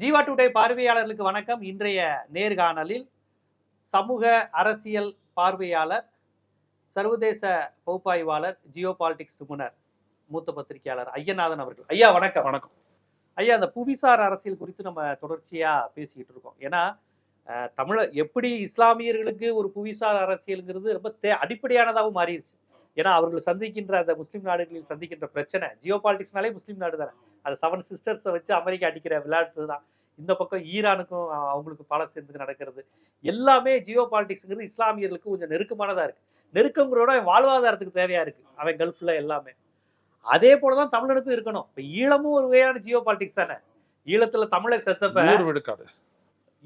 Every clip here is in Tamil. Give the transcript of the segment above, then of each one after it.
ஜீவா டுடே பார்வையாளர்களுக்கு வணக்கம். இன்றைய நேர்காணலில் சமூக அரசியல் பார்வையாளர் சர்வதேச பகுப்பாய்வாளர் ஜியோ பாலிடிக்ஸ் நிபுணர் மூத்த பத்திரிகையாளர் ஐயநாதன் அவர்கள். ஐயா வணக்கம். வணக்கம். ஐயா அந்த புவிசார் அரசியல் குறித்து நம்ம தொடர்ச்சியா பேசிக்கிட்டு இருக்கோம். ஏன்னா தமிழ எப்படி இஸ்லாமியர்களுக்கு ஒரு புவிசார் அரசியலுங்கிறது ரொம்ப தே அடிப்படையானதாகவும் மாறிடுச்சு ஏன்னா அவர்கள் சந்திக்கின்ற அந்த முஸ்லீம் நாடுகளில் சந்திக்கின்ற பிரச்சனை ஜியோ பாலிடிக்ஸ்னாலே முஸ்லீம் நாடு தானே. அது செவன் சிஸ்டர்ஸை வச்சு அமெரிக்கா அடிக்கிற விளையாட்டு தான் இந்த பக்கம் ஈரானுக்கும் அவங்களுக்கு பாலஸ்தீனத்துக்கு நடக்கிறது. எல்லாமே ஜியோ பாலிடிக்ஸ்ங்கிறது இஸ்லாமியர்களுக்கு கொஞ்சம் நெருக்கமானதா இருக்கு. நெருக்கங்கிறோட அவன் வாழ்வாதாரத்துக்கு தேவையா இருக்கு. அவன் கல்ஃப்ல எல்லாமே. அதே போலதான் தமிழனுக்கும் இருக்கணும். இப்ப ஈழமும் ஒரு வகையான ஜியோ பாலிடிக்ஸ் தானே. ஈழத்துல தமிழை செத்தப்ப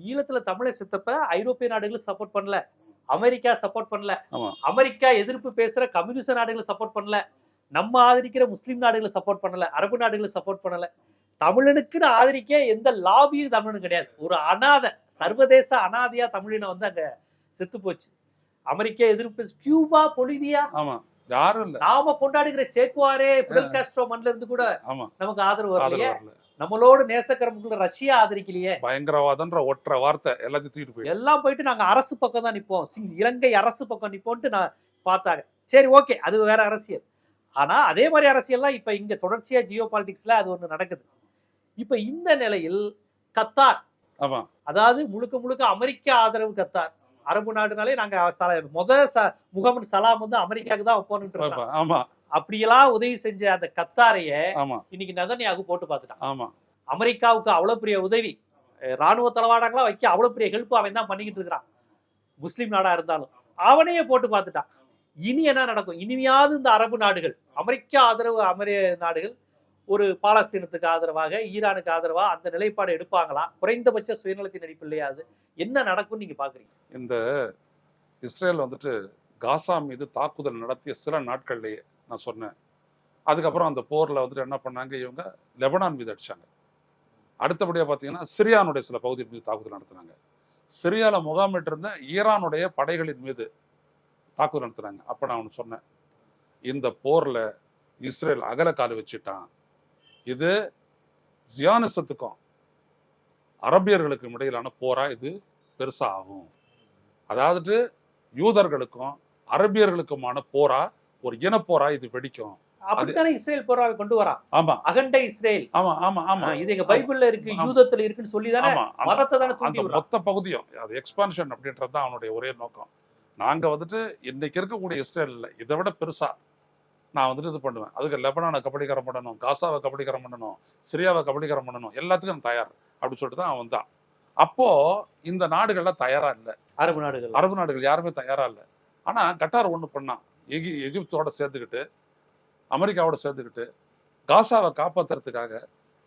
ஈழத்துல தமிழை செத்தப்ப ஐரோப்பிய நாடுகள் சப்போர்ட் பண்ணல. அமெரிக்கா சப்போர்ட் பண்ணல. அமெரிக்கா எதிர்ப்பு பேசுற கம்யூனிஸ்ட் நாடுகள் சப்போர்ட் பண்ணல. நம்ம ஆதரிக்கிற முஸ்லீம் நாடுகள் சப்போர்ட் பண்ணல. அரபு நாடுகள் சப்போர்ட் பண்ணல. தமிழனுக்குன்னு ஆதரிக்க எந்த லாபியும் தமிழனுக்கு கிடையாது. ஒரு அனாதை சர்வதேச அனாதையா தமிழினம் வந்து அங்க செத்து போச்சு. அமெரிக்கா எதிர்ப்பு கியூபா பொலிவியா? ஆமா. யாரும் இல்ல. நாம கொண்டாடுகிற சேக்குவாரே பிடல் காஸ்ட்ரோ மண்ல இருந்து கூட நமக்கு ஆதரவு வரலையே. வரல. நம்மளோட நேசக்கரமுக்குள்ள ரஷ்யா ஆதரிக்கலையே. பயங்கரவாதம்ன்ற ஒற்றை வார்த்தை எல்லாத்தையும் தூக்கிட்டு போயிட்டு எல்லாம் போயிட்டு நாங்க அரசு பக்கம் தான் நிப்போம். சிங்- இலங்கை அரசு பக்கம் நிப்போம்ட்டு நான் பார்த்தாங்க சரி ஓகே அது வேற அரசியல். ஆனா அதே மாதிரி அரசியல்லாம் இப்ப இங்க தொடர்ச்சியா ஜியோ பாலிடிக்ஸ்ல அது ஒண்ணு நடக்குது. இப்ப இந்த நிலையில் கத்தார் ஆமா. அதாவது முழுக்க முழுக்க அமெரிக்க ஆதரவு கத்தார். அரபு நாடுனாலே நாங்க முத முகமது சலாம் வந்து அமெரிக்காவுக்கு தான் ஒப்போன்னு ஆமா, ஆமா. அப்படியெல்லாம் உதவி செஞ்ச அந்த கத்தாரைய இன்னைக்கு நதன்யாகு போட்டு பார்த்துட்டான். ஆமா. அமெரிக்காவுக்கு அவ்வளவு பெரிய உதவி ராணுவ தளவாடங்களா வைக்க அவ்வளவு பெரிய ஹெல்ப் அவன் தான் பண்ணிக்கிட்டு இருக்கிறான். முஸ்லீம் நாடா இருந்தாலும். அவனையே போட்டு பார்த்துட்டான். இனி என்ன நடக்கும்? இனிமையாவது இந்த அரபு நாடுகள் அமெரிக்கா ஆதரவு அமெரிய நாடுகள் ஒரு பாலஸ்தீனத்துக்கு ஆதரவாக ஈரானுக்கு ஆதரவா அந்த நிலைப்பாடு எடுப்பாங்களா? குறைந்தபட்ச சுயநலத்தின் அடிப்படையாவது என்ன நடக்கும்னு நீங்க பாக்குறீங்க இந்த இஸ்ரேல் வந்துட்டு காசா மீது தாக்குதல் நடத்திய சில நாட்கள்லயே நான் சொன்னேன். அதுக்கப்புறம் அந்த போர்ல வந்துட்டு என்ன பண்ணாங்க இவங்க லெபனான் மீது அடிச்சாங்க. அடுத்தபடியா பார்த்தீங்கன்னா சிரியானுடைய சில பகுதி மீது தாக்குதல் நடத்தினாங்க. சிரியால முகாமிட்டு இருந்த ஈரானுடைய படைகளின் மீது தாக்குதல் நடத்தினாங்க. அப்ப நான் ஒன்று சொன்னேன். இந்த போர்ல இஸ்ரேல் அகல காலு வச்சுட்டான். இது ஜியானிசத்துக்கும் அரபியர்களுக்கும் இடையிலான போரா? இது பெருசாக ஆகும். அதாவது யூதர்களுக்கும் அரபியர்களுக்குமான போரா? ஒரு இனப்போரா இது வெடிக்கும். அப்படித்தானே இஸ்ரேல் போராவை கொண்டு வரான் ஆமா. அகண்ட இஸ்ரேல். ஆமா ஆமா ஆமா. இது எங்க பைபிள்ல இருக்கு. யூதத்துல இருக்குன்னு சொல்லி தானே மதத்தை தானே அந்த மொத்த பகுதியும் அது எக்ஸ்பான்ஷன் அப்படின்றது தான் அவனுடைய ஒரே நோக்கம். நாங்க வந்துட்டு இன்னைக்கு இருக்கக்கூடிய இஸ்ரேல்ல இதை விட பெருசா நான் வந்துட்டு இது பண்ணுவேன். அதுக்கு லெபனானை கபடிகரம் பண்ணணும் காசாவை கபடிகரம் பண்ணணும் சிரியாவை கபடிகரம் பண்ணணும் எல்லாத்துக்கும் நான் தயார் அப்படின்னு சொல்லிட்டு தான் அவன் வந்தான் அப்போ இந்த நாடுகள்லாம் தயாரா இல்லை. அரபு நாடுகள். அரபு நாடுகள் யாருமே தயாரா இல்லை. ஆனா கட்டார் ஒண்ணு பண்ணான். எகி எகிப்தோட சேர்த்துக்கிட்டு அமெரிக்காவோட சேர்த்துக்கிட்டு காசாவை காப்பாத்துறதுக்காக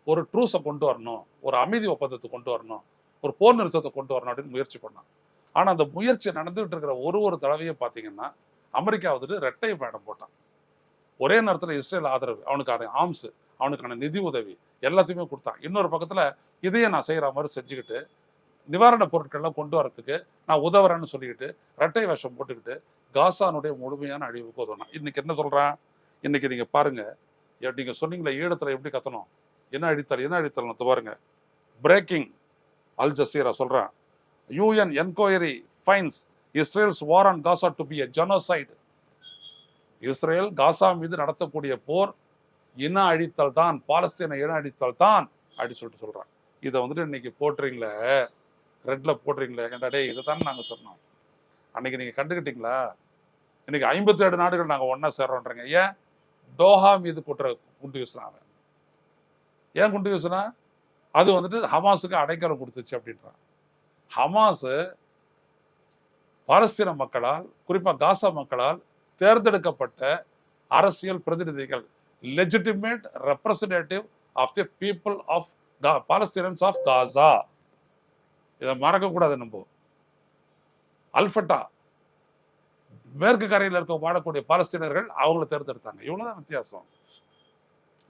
ஒரு ட்ரூஸை கொண்டு வரணும் ஒரு அமைதி ஒப்பந்தத்தை கொண்டு வரணும் ஒரு போர் நிறுத்தத்தை கொண்டு வரணும் அப்படின்னு முயற்சி பண்ணான். ஆனா அந்த முயற்சி நடந்துகிட்டு இருக்கிற ஒரு ஒரு தடவையும் பாத்தீங்கன்னா அமெரிக்கா வந்துட்டு ரெட்டை பயணம் போட்டான். ஒரே நேரத்துல இஸ்ரேல் ஆதரவு அவனுக்கான ஆம்ஸு அவனுக்கான நிதி உதவி எல்லாத்தையுமே கொடுத்தான். இன்னொரு பக்கத்துல இதையே நான் செய்யற மாதிரி செஞ்சுக்கிட்டு நிவாரணப் பொருட்கள்லாம் கொண்டு வரத்துக்கு நான் உதவுறேன்னு சொல்லிக்கிட்டு ரெட்டை வேஷம் போட்டுக்கிட்டு காசானுடைய முழுமையான அழிவுக்கு உதவணும் இன்னைக்கு என்ன சொல்கிறேன் இன்னைக்கு நீங்கள் பாருங்கள் நீங்கள் சொன்னீங்களே ஈழத்தில் எப்படி கத்தணும்? என்ன அழித்தல் என்ன அழித்தல் அது பாருங்க. பிரேக்கிங் அல் ஜசீரா சொல்கிறேன் UN inquiry finds Israel's war on Gaza to be a genocide Israel Gaza மீது நடத்தக்கூடிய போர் இன அழித்தல் தான் பாலஸ்தீன இன அழித்தல் தான் அப்படின்னு சொல்லிட்டு சொல்கிறான் இதை வந்துட்டு இன்னைக்கு போட்டுறீங்களே ரெட்ல போடுறீங்களே? ஏன்டா டே இதை தானே நாங்கள் சொன்னோம். அன்னைக்கு நீங்கள் கண்டுக்கிட்டீங்களா இன்னைக்கு ஐம்பத்தி ஏழு நாடுகள் நாங்கள் ஒன்றா சேர்றோன்றீங்க. ஏன்? டோஹா மீது குற்ற குண்டு வீசினான் அவன். ஏன் குண்டு வீசுனா? அது வந்துட்டு ஹமாஸுக்கு அடைக்கலம் கொடுத்துச்சு அப்படின்றான். ஹமாஸு பாலஸ்தீன மக்களால் குறிப்பாக காசா மக்களால் தேர்ந்தெடுக்கப்பட்ட அரசியல் பிரதிநிதிகள் legitimate representative of the people of Palestinians of Gaza இதை மறக்கக்கூடாது நம்ம. அல்ஃபட்டா. மேற்கு கரையில் இருக்க வாழக்கூடிய பாலஸ்தீனர்கள் அவங்கள தேர்ந்தெடுத்தாங்க. இவ்வளவுதான் வித்தியாசம்.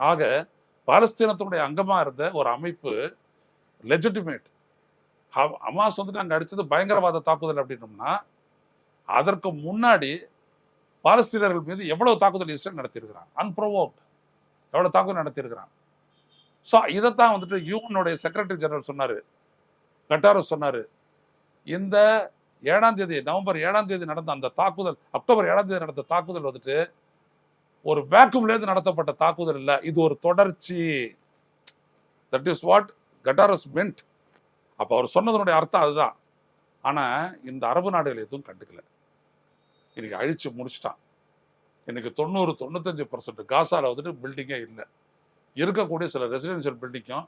ஆக பாலஸ்தீனத்தினுடைய அங்கமாக இருந்த ஒரு அமைப்பு லெஜிட்டிமேட் அமாஸ் வந்து நாங்கள் அடித்தது பயங்கரவாத தாக்குதல் அப்படின்னோம்னா அதற்கு முன்னாடி பாலஸ்தீனர்கள் மீது எவ்வளவு தாக்குதல் இஸ்ரேல் நடத்தியிருக்கிறான்? அன்ப்ரொவோக்ட் எவ்வளவு தாக்குதல் நடத்தியிருக்கிறான்? ஸோ இதைத்தான் வந்துட்டு யூனுடைய செக்ரட்டரி ஜெனரல் சொன்னார். கட்டாரோ சொன்னாரு. இந்த ஏழாம் தேதி நவம்பர் ஏழாம் தேதி நடந்த அந்த தாக்குதல் அக்டோபர் ஏழாம் தேதி நடந்த தாக்குதல் வந்துட்டு ஒரு வேக்கும்லேருந்து நடத்தப்பட்ட தாக்குதல் இல்லை. இது ஒரு தொடர்ச்சி. That is what Guterres meant அப்போ அவர் சொன்னதனுடைய அர்த்தம் அதுதான். ஆனால் இந்த அரபு நாடுகள் எதுவும் கண்டுக்கல. இன்னைக்கு அழிச்சு முடிச்சிட்டான். இன்னைக்கு தொண்ணூறு தொண்ணூத்தஞ்சு பர்சன்ட் காசாவில் வந்துட்டு பில்டிங்கே இல்லை. இருக்கக்கூடிய சில ரெசிடென்ஷியல் பில்டிங்கும்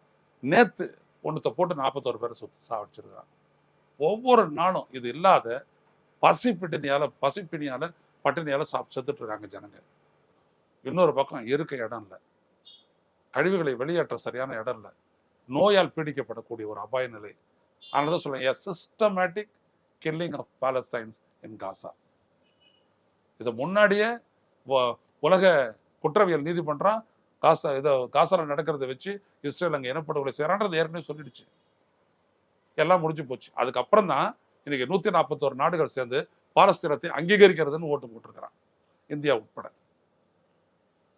நேற்று ஒன்றத்தை போட்டு நாற்பத்தோரு பேரை சுத்து சாவடிச்சிருக்காங்க ஒவ்வொரு நாளும் இது இல்லாத பசிப்பிட்டினியால பசிப்பினியால பட்டினியால சாப் செத்துட்டு இருக்காங்க ஜனங்க இன்னொரு பக்கம் இருக்க இடம் இல்லை. கழிவுகளை வெளியேற்ற சரியான இடம் இல்லை. நோயால் பீடிக்கப்படக்கூடிய ஒரு அபாய நிலை. அதனால தான் சொல்லுவேன் a systematic killing of Palestinians in Gaza இதை முன்னாடியே உலக குற்றவியல் நீதிமன்றம் காசா இதை காசால நடக்கிறத வச்சு இஸ்ரேல் அங்கே இனப்படுகொலை செய்கிறான்றது ஏற்கனவே சொல்லிடுச்சு. எல்லாம் முடிஞ்சு போச்சு. அதுக்கப்புறம் தான் இன்னைக்கு நூற்றி நாற்பத்தோரு நாடுகள் சேர்ந்து பாலஸ்தீனத்தை அங்கீகரிக்கிறதுன்னு ஓட்டு போட்டிருக்கிறான். இந்தியா உட்பட.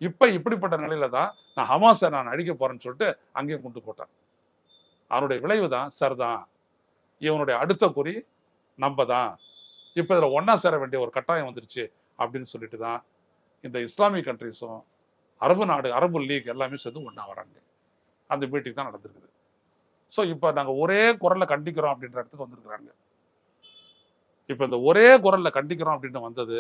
இப்போ இப்படிப்பட்ட நிலையில தான் நான் ஹமாஸை நான் அழிக்க போறேன்னு சொல்லிட்டு அங்கேயும் கொண்டு போட்டேன். அவனுடைய விளைவு தான் சரிதான். இவனுடைய அடுத்த குறி நம்ம தான் இப்போ இதில் ஒன்றா சேர வேண்டிய ஒரு கட்டாயம் வந்துருச்சு அப்படின்னு சொல்லிட்டு தான் இந்த இஸ்லாமிக் கண்ட்ரிஸும் அரபு நாடு அரபு லீக் எல்லாமே சேர்ந்து ஒன்றா வராங்க. அந்த மீட்டிங் தான் நடந்திருக்குது. ஸோ இப்போ நாங்கள் ஒரே குரலில் கண்டிக்கிறோம் அப்படின்ற இடத்துக்கு வந்திருக்கிறாங்க. இப்போ இந்த ஒரே குரலில் கண்டிக்கிறோம் அப்படின்னு வந்தது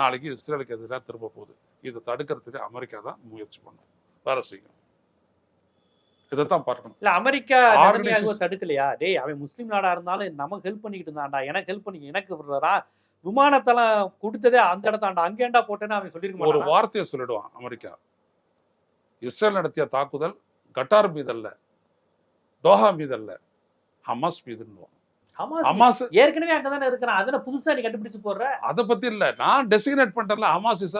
நாளைக்கு இஸ்ரேலுக்கு எதிராக திரும்ப போகுது. இதை தடுக்கிறதுக்கு அமெரிக்கா தான் முயற்சி பண்ணும். வேலை செய்யும். இதைத்தான் பார்க்கணும். இல்ல அமெரிக்கா தடுக்கலையா? டேய் அவன் முஸ்லீம் நாடா இருந்தாலும் நமக்கு ஹெல்ப் பண்ணிக்கிட்டு இருந்தான்டா. எனக்கு ஹெல்ப் பண்ணி எனக்கு விமானத்தளம் கொடுத்ததே அந்த இடத்தாண்டா அங்கேண்டா போட்டேன்னு அவன் சொல்லிருக்க ஒரு? வார்த்தையை சொல்லிடுவான் அமெரிக்கா. இஸ்ரேல் நடத்திய தாக்குதல் கட்டார் மீதல்ல டோஹா மீதல்ல ஹமாஸ் மீதுன்னுவான் ஹமாஸ் ஏற்கனவே அங்கதானே இருக்கிறான். அதனை புதுசா நீ கண்டுபிடிச்சு போடுற? அதை பத்தி இல்ல. நான் டெசிக்னேட் பண்றேன்ல ஹமாஸ் இஸ்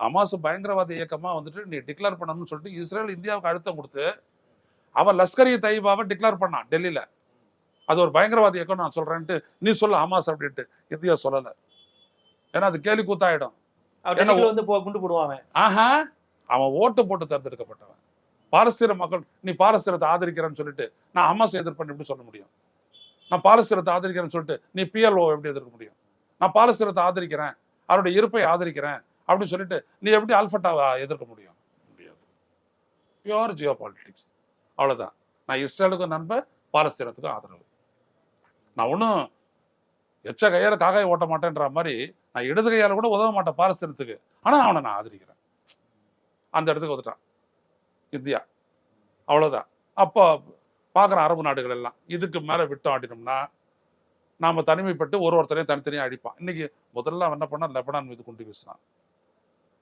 ஹமாஸ் பயங்கரவாத இயக்கமா வந்துட்டு நீ டிக்ளேர் பண்ணணும்னு சொல்லிட்டு இஸ்ரேல் இந்தியாவுக்கு அழுத்தம் கொடுத்து அவன் லஷ்கர் இ தைபாவை டிக்ளேர் பண்ணான் டெல்லியில. அது ஒரு பயங்கரவாத இயக்கம் நான் சொல்றேன்ட்டு நீ சொல்ல ஹமாஸ் அப்படின்ட்டு இந்தியா சொல்லல. ஏன்னா அது கேலி கூத்தாயிடும். குண்டு அவன். ஆஹா. அவன் ஓட்டு போட்டு தேர்ந்தெடுக்கப்பட்டவன். பாரசீர மக்கள் நீ பாரசீரத்தை ஆதரிக்கிறேன்னு சொல்லிட்டு நான் ஹமாஸ் எதிர்ப்பேன் எப்படி சொல்ல முடியும்? நான் பாலஸ்தீனத்தை ஆதரிக்கிறேன்னு சொல்லிட்டு நீ பிஎல்ஓ எப்படி எதிர்க்க முடியும்? நான் பாலஸ்தீனத்தை ஆதரிக்கிறேன் அவருடைய இருப்பை ஆதரிக்கிறேன் அப்படின்னு சொல்லிட்டு நீ எப்படி அல்ஃபட்டாவை எதிர்க்க முடியும்? முடியாது. பியோர் ஜியோ பாலிட்டிக்ஸ் அவ்வளோதான் நான் இஸ்ரேலுக்கும் நண்பன் பாலஸ்தீனத்துக்கும் ஆதரவு. நான் ஒன்றும் எச்ச கையால காக்காய் ஓட்ட மாட்டேன்ற மாதிரி நான் இடது கையால் கூட உதவ மாட்டேன் பாலஸ்தீனத்துக்கு. ஆனா அவனை நான் ஆதரிக்கிறேன். அந்த இடத்துக்கு வந்துட்டான். இந்தியா. அவ்வளோதான் அப்போ பார்க்குற அரபு நாடுகள் எல்லாம் இதுக்கு மேலே விட்டோம் ஆட்டினோம்னா நாம் தனிமைப்பட்டு ஒரு ஒருத்தரையும் தனித்தனியாக அடிப்பான். இன்றைக்கி முதல்ல அவன் என்ன பண்ணால் லெபனான் மீது குண்டு வீசினான்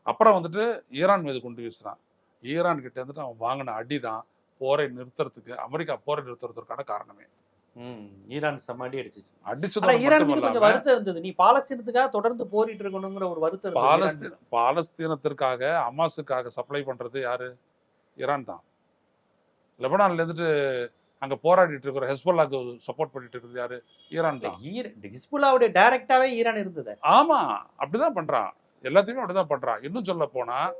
அப்புறம் வந்துட்டு ஈரான் மீது குண்டு வீசினான் ஈரான் கிட்டே இருந்துட்டு அவன் வாங்கின அடி தான் போரை நிறுத்துறதுக்கு அமெரிக்கா போரை நிறுத்துறதுக்கான காரணமே. ஈரான் சமாடி அடிச்சிச்சு. ஆனா அடிச்சதோட ஈரான் மீது கொஞ்சம் வருத்தம் இருந்தது. நீ பாலஸ்தீனத்துக்காக தொடர்ந்து போரிட்டு இருக்கணுங்கிற ஒரு வருத்தம். பாலஸ்தீன பாலஸ்தீனத்திற்காக அமாஸுக்காக சப்ளை பண்றது யாரு? ஈரான் தான். லெபனான்ல இருந்துட்டு அங்க போராடிட்டு இருக்கிற ஹெஸ்போல்லாக்கு சப்போர்ட் பண்ணிட்டு இருக்கிறது யாரு? ஈரான் தான். ஈர- ஹிஸ்புல்லாவுடைய டைரக்டாவே ஈரான் இருந்தது. ஆமா அப்படிதான் பண்றான். எல்லாத்தையுமே அப்படிதான் பண்றான். இன்னும் சொல்ல போனா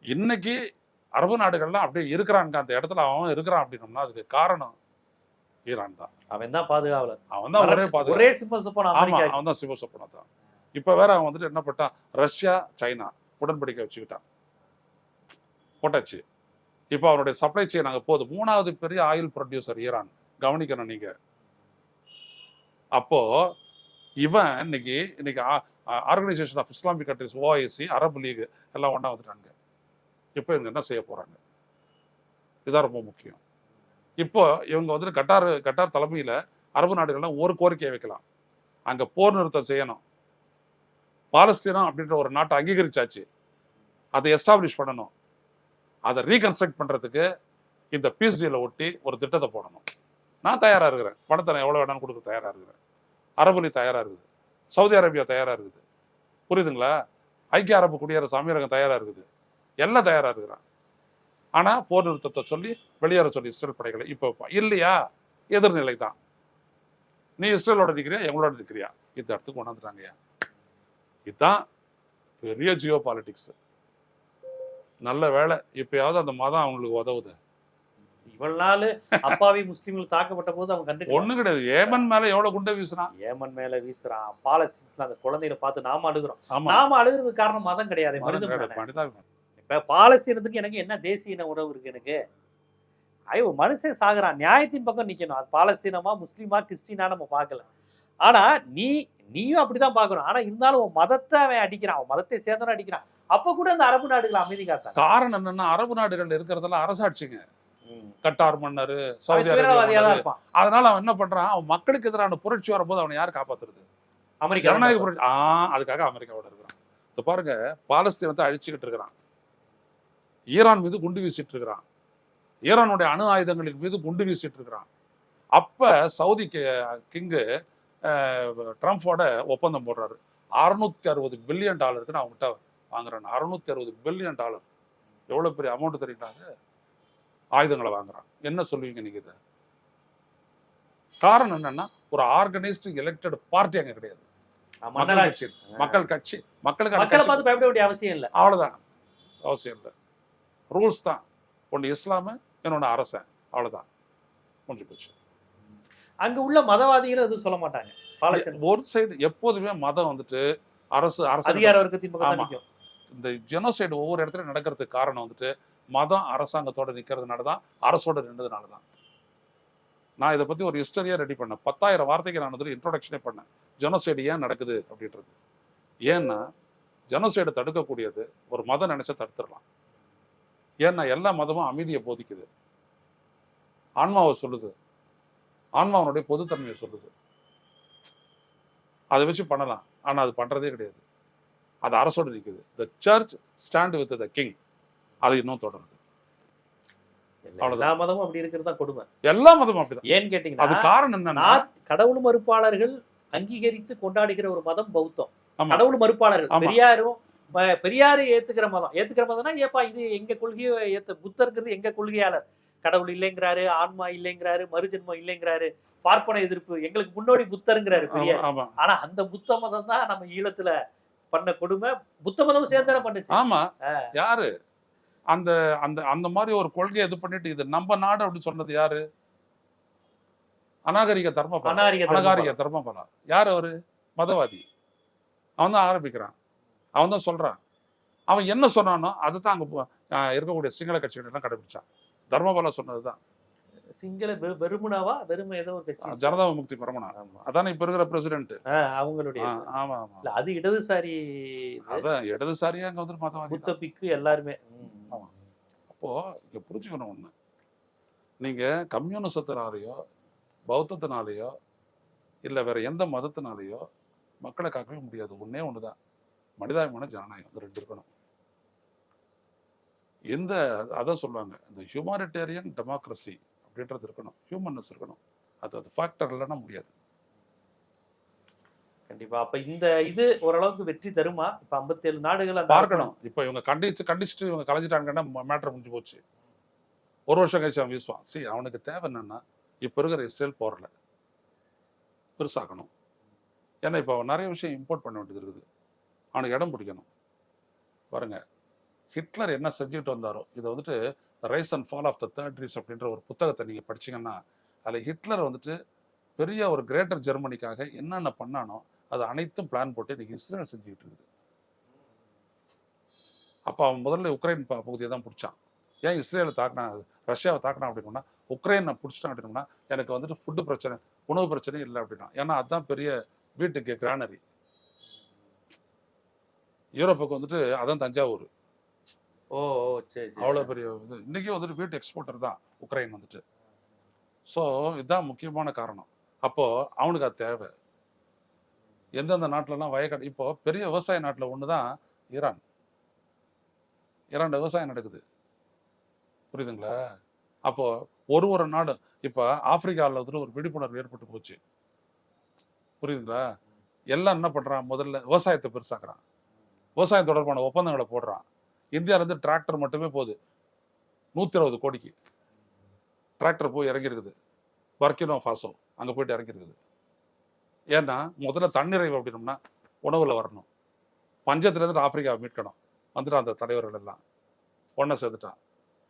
இன்னைக்கு அரபு நாடுகள்லாம் அப்படியே இருக்கிறாங்க. அந்த இடத்துல அவன் இருக்கிறான் அப்படின்னோம்னா அதுக்கு காரணம் ஈரான் தான். அவன் தான் பாதுகாவலர். அவன் தான் ஒரே பாதுகாப்பு ஒரே சிம்ம சப்போன ஆமா அவன் தான் சிவசப்பனா தான். இப்ப வேற அவன் வந்துட்டு என்ன பண்ணிட்டான்? ரஷ்யா சைனா உடன்படிக்கை வச்சுக்கிட்டான். போட்டாச்சு. இப்போ அவனுடைய சப்ளை செயின் அங்க போகுது. மூணாவது பெரிய ஆயில் ப்ரொடியூசர் ஈரான். கவனிக்கணும் நீங்க. அப்போ இவன் இன்னைக்கு இன்னைக்கு organisation of Islamic countries OIC அரபு லீக் எல்லாம் ஒண்ணா வந்துட்டாங்க இப்போ இவங்க என்ன செய்ய போறாங்க? இதான் ரொம்ப முக்கியம். இப்போ இவங்க வந்துட்டு கட்டார் கட்டார் தலைமையில் அரபு நாடுகள்லாம் ஒரு கோரிக்கையை வைக்கலாம். அங்கே போர் நிறுத்தம் செய்யணும். பாலஸ்தீனம் அப்படின்ற ஒரு நாட்டை அங்கீகரிச்சாச்சு. அதை எஸ்டாப்ளிஷ் பண்ணணும். அதை ரீகன்ஸ்ட்ரக்ட் பண்றதுக்கு இந்த பீஸ் டீலை ஒட்டி ஒரு திட்டத்தை போடணும். நான் தயாராக இருக்கிறேன். பணத்தை நான் எவ்வளோ வேணாலும் கொடுக்க தயாராக இருக்கிறேன். அரபுலி தயாராக இருக்குது. சவுதி அரேபியா தயாராக இருக்குது. புரியுதுங்களா? ஐக்கிய அரபு குடியரசு அமீரகம் தயாராக இருக்குது. எல்லாம் தயாராக இருக்கிறான். ஆனா போர் நிறுத்தத்தை சொல்லி வெளியேற சொல்லி இஸ்ரேல் படைகளை. இப்போ இல்லையா? எதிர்நிலை தான். நீ இஸ்ரேலோட நிற்கிறியா எங்களோட நிற்கிறியா இந்த இடத்துக்கு கொண்டாந்துட்டாங்கய்யா இதுதான் பெரிய ஜியோ பாலிட்டிக்ஸ் நல்ல வேலை இப்பயாவது அந்த மதம் அவங்களுக்கு உதவுது. இவ்வளவு நாள் அப்பாவி முஸ்லீம்கள் தாக்கப்பட்ட போது அவன் கண்டு ஒண்ணும் கிடையாது. ஏமன் மேல எவ்வளவு குண்டை வீசுறான்? ஏமன் மேல வீசுறான். பாலஸ்தீன்ல அந்த குழந்தைகளை பார்த்து நாம அழுகுறோம். நாம அழுகுறதுக்கு காரணம் மதம் கிடையாது. மனிதம். இப்ப பாலஸ்தீனத்துக்கு எனக்கு என்ன தேசிய இன உறவு இருக்கு எனக்கு? ஐயோ மனுஷன் சாகுறான். நியாயத்தின் பக்கம் நிக்கணும். அது பாலஸ்தீனமா முஸ்லீமா கிறிஸ்டினா நம்ம பார்க்கல. ஆனா நீ நீயும் அப்படிதான் பார்க்கணும். ஆனா இருந்தாலும் உன் மதத்தை அவன் அடிக்கிறான். அவன் மதத்தை சேர்ந்தவன் அடிக்கிறான். அப்ப கூட அந்த அரபு நாடுகள் அமைதி காத்தாங்க காரணம் என்னன்னா அரபு நாடுகள்ல இருக்கிறதெல்லாம் அரசாட்சிங்க. கட்டார் மன்னர் சவுதி அரேபியா தான் அதனால அவன் என்ன பண்றான்? அவன் மக்களுக்கு எதிரான புரட்சி வரும்போது அவனை யார் காப்பாத்துறது? அமெரிக்கா ஜனநாயக புரட்சி. ஆ அதுக்காக அமெரிக்காவோட இருக்கிறான். இப்ப பாருங்க பாலஸ்தீனத்தை அழிச்சுக்கிட்டு இருக்கிறான். ஈரான் மீது குண்டு வீசிட்டு இருக்கிறான் ஈரானுடைய அணு ஆயுதங்களின் மீது குண்டு வீசிட்டு இருக்கிறான் அப்ப சவுதி கிங்கு ட்ரம்ப்போட ஒப்பந்தம் போடுறாரு. அறுநூத்தி அறுபது பில்லியன் டாலருக்கு நான் அவங்ககிட்ட வாங்குறேன். அறுநூத்தி அறுபது பில்லியன் டாலர். எவ்வளவு பெரிய அமௌண்ட் தெரியுங்களாங்க ஆயுதங்களை வாங்குறான். என்ன சொல்லுவீங்க நீங்க இதை? காரணம் என்னன்னா ஒரு ஆர்கனைஸ்டு எலெக்டட் பார்ட்டி அங்க கிடையாது. மக்கள் கட்சி. மக்கள் கட்சி. மக்களுக்கு அவசியம் இல்ல. அவ்வளவுதான். அவசியம் இல்லை. ரூல்ஸ் தான். ஒன்று இஸ்லாமு இன்னொன்று அரசன் அவ்வளவுதான். முடிஞ்சு போச்சு. அங்க உள்ள மதவாதிகளும் எதுவும் சொல்ல மாட்டாங்க. ஒரு சைடு எப்போதுமே மதம் வந்துட்டு அரசு அரசு அதிகார வர்க்கத்தின். இந்த ஜெனோசைடு ஒவ்வொரு இடத்துலயும் நடக்கிறதுக்கு காரணம் வந்துட்டு மதம் அரசாங்கத்தோட நிக்கிறதுனால தான் அரசோட நின்றதுனால தான் நான் இதை பத்தி ஒரு ஹிஸ்டரியா ரெடி பண்ணேன். பத்தாயிரம் வார்த்தைக்கு நான் வந்து இன்ட்ரோடக்ஷனே பண்ணேன். ஜெனோசைடு ஏன் நடக்குது அப்படின்றது. ஏன்னா ஜெனோசைடை தடுக்கக்கூடியது ஒரு மதம் நினைச்சா தடுத்துடலாம். ஏன்னா எல்லா மதமும் அமைதியை போதிக்குது. ஆன்மாவை சொல்லுது. ஆன்மாவனுடைய பொதுத்தன்மையை சொல்லுது. அதை வச்சு பண்ணலாம். ஆனா அது பண்றதே கிடையாது. அது அரசோடு நிக்குது. The church stand with the king அது இன்னும் தொடருது. எல்லா. மதமும் அப்படி இருக்கிறது தான் கொடுமை. எல்லா மதமும் அப்படிதான். ஏன்னு அது கேட்டீங்கன்னா காரணம் என்னன்னா கடவுள் மறுப்பாளர்கள் அங்கீகரித்து கொண்டாடுகிற ஒரு மதம் பௌத்தம். கடவுள் மறுப்பாளர்கள். பெரியாரும் பெரியாரு ஏத்துக்கிற மதம். ஏத்துக்கிற மதம்னா ஏப்பா இது எங்க கொள்கையை ஏத்து புத்தர்ங்கிறது எங்க கொள்கையாளர்? கடவுள் இல்லைங்கிறாரு ஆன்மா இல்லைங்கிறாரு மறுஜென்மம் இல்லைங்கிறாரு பார்ப்பன எதிர்ப்பு எங்களுக்கு முன்னோடி புத்தருங்கிறாரு பெரியார். ஆமா ஆனா அந்த புத்த மதம் தான் நம்ம ஈழத்துல பண்ண கொடுமை. புத்த மதம் சேர்ந்தானே பண்ணுச்சு. ஆமா. யாரு? அந்த அந்த அந்த மாதிரி ஒரு கொள்கையை இது பண்ணிட்டு இது நம்ம நாடு அப்படின்னு சொன்னது யாரு? அநாகரிக தர்மபாலா. அநாகரிக தர்மபாலா. யார் அவரு? மதவாதி. அவன் தான் ஆரம்பிக்கிறான். அவன் தான் சொல்றான். அவன் என்ன சொன்னானோ அதை தான் அங்க இருக்கக்கூடிய சிங்கள கட்சிகள் எல்லாம் கடைபிடிச்சான். தர்மபாலா சொன்னதுதான். சிங்கள வெ- வெறுமனாவா? வெறுமை ஏதோ ஒரு கட்சி. ஜனதா விமுக்தி பரமனா. அதானே இப்ப இருக்கிற பிரசிடென்ட் அவங்களுடைய ஆமா ஆமா. இல்ல, அது இடதுசாரி அதான் இடதுசாரியா அங்க வந்து மதவாதி புத்த பிக்கு எல்லாருமே. ஆமா. அப்போ இங்க புரிஞ்சுக்கணும் ஒண்ணு. நீங்க கம்யூனிசத்தினாலேயோ பௌத்தத்தினாலேயோ இல்ல வேற எந்த மதத்தினாலேயோ மக்களை காக்கவே முடியாது. ஒண்ணே ஒண்ணுதான். மனிதாபிமான ஜனநாயகம் இது ரெண்டு இருக்கணும். எந்த அதான் சொல்லுவாங்க இந்த ஹியூமானிட்டேரியன் டெமோக்ரஸி அப்படின்றது இருக்கணும். ஹியூமன்னஸ் இருக்கணும். அது அது ஃபேக்டர் இல்லைன்னா முடியாது. கண்டிப்பா. அப்ப இந்த இது ஓரளவுக்கு வெற்றி தருமா? இப்ப 57 நாடுகள் அந்த பார்க்கணும். இப்போ இவங்க கண்டிச்சு கண்டிச்சுட்டு இவங்க கலைஞ்சிட்டாங்கன்னா மேட்டர் முடிஞ்சு போச்சு. ஒரு வருஷம் கழிச்சு அவன் வீசுவான். சரி அவனுக்கு தேவை என்னன்னா இப்போ இருக்கிற இஸ்ரேல் போறல. பெருசாக்கணும். ஏன்னா இப்போ அவன் நிறைய விஷயம் இம்போர்ட் பண்ண வேண்டியது இருக்குது. அவனுக்கு இடம் பிடிக்கணும். பாருங்க ஹிட்லர் என்ன செஞ்சுட்டு வந்தாரோ இதை வந்துட்டு rise and fall of the Third Reich அப்படின்ற ஒரு புத்தகத்தை நீங்கள் படிச்சீங்கன்னா அதில் ஹிட்லர் வந்துட்டு பெரிய ஒரு கிரேட்டர் ஜெர்மனிக்காக என்னென்ன பண்ணானோ அது அனைத்தும் பிளான் போட்டு இன்றைக்கி இஸ்ரேல் செஞ்சுக்கிட்டு இருக்குது. அப்போ அவன் முதல்ல உக்ரைன் பகுதியை தான் பிடிச்சான். ஏன் இஸ்ரேலை தாக்கினா ரஷ்யாவை தாக்கினா அப்படின்னா உக்ரைனை பிடிச்சிட்டான் அப்படின்னா எனக்கு வந்துட்டு ஃபுட்டு பிரச்சனை உணவு பிரச்சனை இல்லை அப்படின்னா. ஏன்னா அதுதான் பெரிய வீட்டுக்கு கிரானரி யூரோப்புக்கு வந்துட்டு அதான் தஞ்சாவூர். ஓ சரி சரி. அவ்வளோ பெரிய இது. இன்றைக்கி வந்துட்டு வீட்டு எக்ஸ்போர்ட்டர் தான் உக்ரைன் வந்துட்டு. ஸோ இதுதான் முக்கியமான காரணம். அப்போது அவனுக்கு அது தேவை. எந்தெந்த நாட்டிலலாம் வயக்காடு இப்போ பெரிய விவசாய நாட்டில் ஒன்று தான் ஈரான். ஈரான் விவசாயம் நடக்குது. புரியுதுங்களா? அப்போது ஒரு ஒரு நாடு இப்போ ஆப்பிரிக்காவில் வந்துட்டு ஒரு விழிப்புணர்வு ஏற்பட்டு போச்சு. புரியுதுங்களா? எல்லாம் என்ன பண்ணுறான் முதல்ல விவசாயத்தை பெருசாக்குறான். விவசாயம் தொடர்பான ஒப்பந்தங்களை போடுறான். இந்தியாவிலேருந்து டிராக்டர் மட்டுமே போகுது. நூற்றி அறுபது கோடிக்கு. டிராக்டர் போய் இறங்கியிருக்குது. பர்கினோ ஃபாசோ அங்கே போயிட்டு இறங்கியிருக்குது. ஏன்னா முதல்ல தன்னிறைவு அப்படின்னோம்னா உணவில் வரணும். பஞ்சத்துலேருந்து ஆப்பிரிக்காவை மீட்கணும். வந்துட்டான் அந்த தலைவர்கள் எல்லாம். ஒன்றை சேர்த்துட்டான்.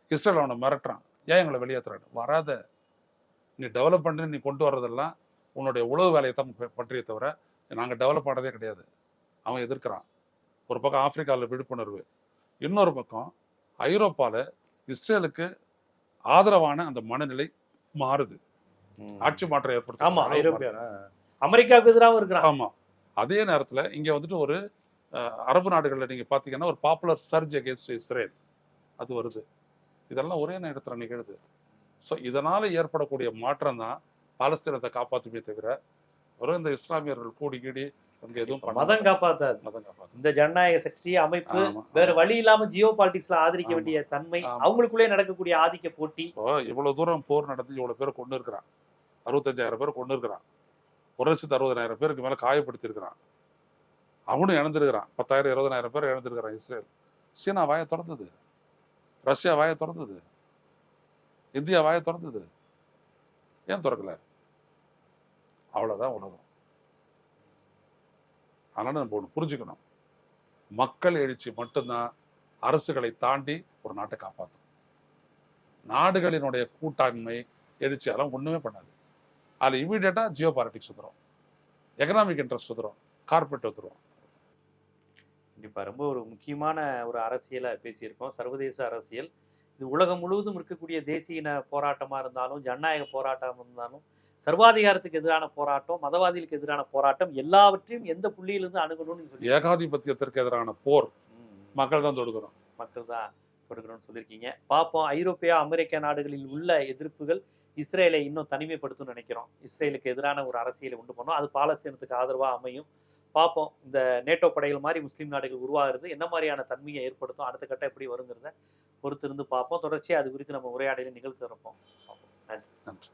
இஸ்ரேல் அவனை மிரட்டுறான். ஏன் எங்களை வெளியேற்றுறான் வராத. நீ டெவலப் பண்ணி நீ கொண்டு வர்றதெல்லாம் உன்னுடைய உழவு வேலையை தான் பற்றிய தவிர நாங்கள் டெவலப் ஆனதே கிடையாது. அவன் எதிர்க்கிறான். ஒரு பக்கம் ஆப்பிரிக்காவில் விழிப்புணர்வு இன்னொரு பக்கம் ஐரோப்பாவில் இஸ்ரேலுக்கு ஆதரவான அந்த மனநிலை மாறுது. ஆட்சி மாற்றம் ஏற்படுத்த ஆமா ஐரோப்பிய அமெரிக்காவுக்கு எதிராகவும் இருக்கிறான். ஆமா. அதே நேரத்துல இங்க வந்துட்டு ஒரு அரபு நாடுகள்ல நீங்க பாத்தீங்கன்னா ஒரு பாப்புலர் சர்ஜ் அகேன்ஸ்ட் இஸ்ரேல் அது வருது. இதெல்லாம் ஒரே நேரத்துல நிகழுது. ஸோ இதனால ஏற்படக்கூடிய மாற்றம் தான் பாலஸ்தீனத்தை காப்பாற்றுமே தவிர வெறும் இந்த இஸ்லாமியர்கள் கூடி கீடி அங்க எதுவும் மதம் காப்பாத்தாது. மதம் காப்பாத்து இந்த ஜனநாயக சக்தி அமைப்பு வேற. வழி இல்லாம ஜியோ பாலிடிக்ஸ்ல ஆதரிக்க. வேண்டிய தன்மை. அவங்களுக்குள்ளே நடக்கக்கூடிய ஆதிக்க போட்டி. இவ்வளவு தூரம் போர் நடந்து இவ்வளவு பேர் கொண்டு இருக்கிறான். அறுபத்தஞ்சாயிரம் பேர் கொண்டு இருக்கிறான். ஒரு லட்சத்து அறுபதாயிரம் பேருக்கு மேல காயப்படுத்தி இருக்கிறான் அவனும் இழந்திருக்கிறான் பத்தாயிரம் இருபதாயிரம் பேர் இழந்திருக்கிறான் இஸ்ரேல். சீனா வாயை திறந்தது. ரஷ்யா வாயை திறந்தது. இந்தியா வாயை திறந்தது. ஏன் திறக்கல? அவ்வளவுதான் உலகம். அதனால நம்ம ஒன்று புரிஞ்சுக்கணும். மக்கள் எழுச்சி மட்டும்தான் அரசுகளை தாண்டி ஒரு நாட்டை காப்பாற்றும் நாடுகளினுடைய கூட்டாண்மை எழுச்சி அதெல்லாம் ஒண்ணுமே பண்ணாது. அதில் இமீடியட்டாக ஜியோ பாலிட்டிக்ஸ் வந்துடும் எக்கனாமிக் இன்ட்ரெஸ்ட் வந்துடும் கார்பரேட் வந்துடும் கண்டிப்பாக ரொம்ப ஒரு முக்கியமான ஒரு அரசியலை பேசியிருக்கோம். சர்வதேச அரசியல். இது உலகம் முழுவதும் இருக்கக்கூடிய தேசிய இன போராட்டமா இருந்தாலும் ஜனநாயக போராட்டமாக இருந்தாலும் சர்வாதிகாரத்துக்கு எதிரான போராட்டம் மதவாதிகளுக்கு எதிரான போராட்டம் எல்லாவற்றையும் எந்த புள்ளியிலிருந்து அணுகணும்னு சொல்லி ஏகாதிபத்தியத்திற்கு எதிரான போர் மக்கள் தான் தொடுக்கணும் மக்கள் தான் கொடுக்கணும்னு சொல்லியிருக்கீங்க. பார்ப்போம் ஐரோப்பியா அமெரிக்க நாடுகளில் உள்ள எதிர்ப்புகள் இஸ்ரேலை இன்னும் தனிமைப்படுத்தும்னு நினைக்கிறோம். இஸ்ரேலுக்கு எதிரான ஒரு அரசியலை உண்டு பண்ணோம். அது பாலஸ்தீனத்துக்கு ஆதரவா அமையும். பார்ப்போம் இந்த நேட்டோ படைகள் மாதிரி முஸ்லீம் நாடுகள் உருவாகிறது. என்ன மாதிரியான தன்மையை ஏற்படுத்தும்? அடுத்த கட்டம் எப்படி வருங்கிறத பொறுத்திருந்து பார்ப்போம் தொடர்ச்சியாக அது குறித்து நம்ம உரையாடலை நிகழ்த்தி தரப்போம் பார்ப்போம் நன்றி. நன்றி.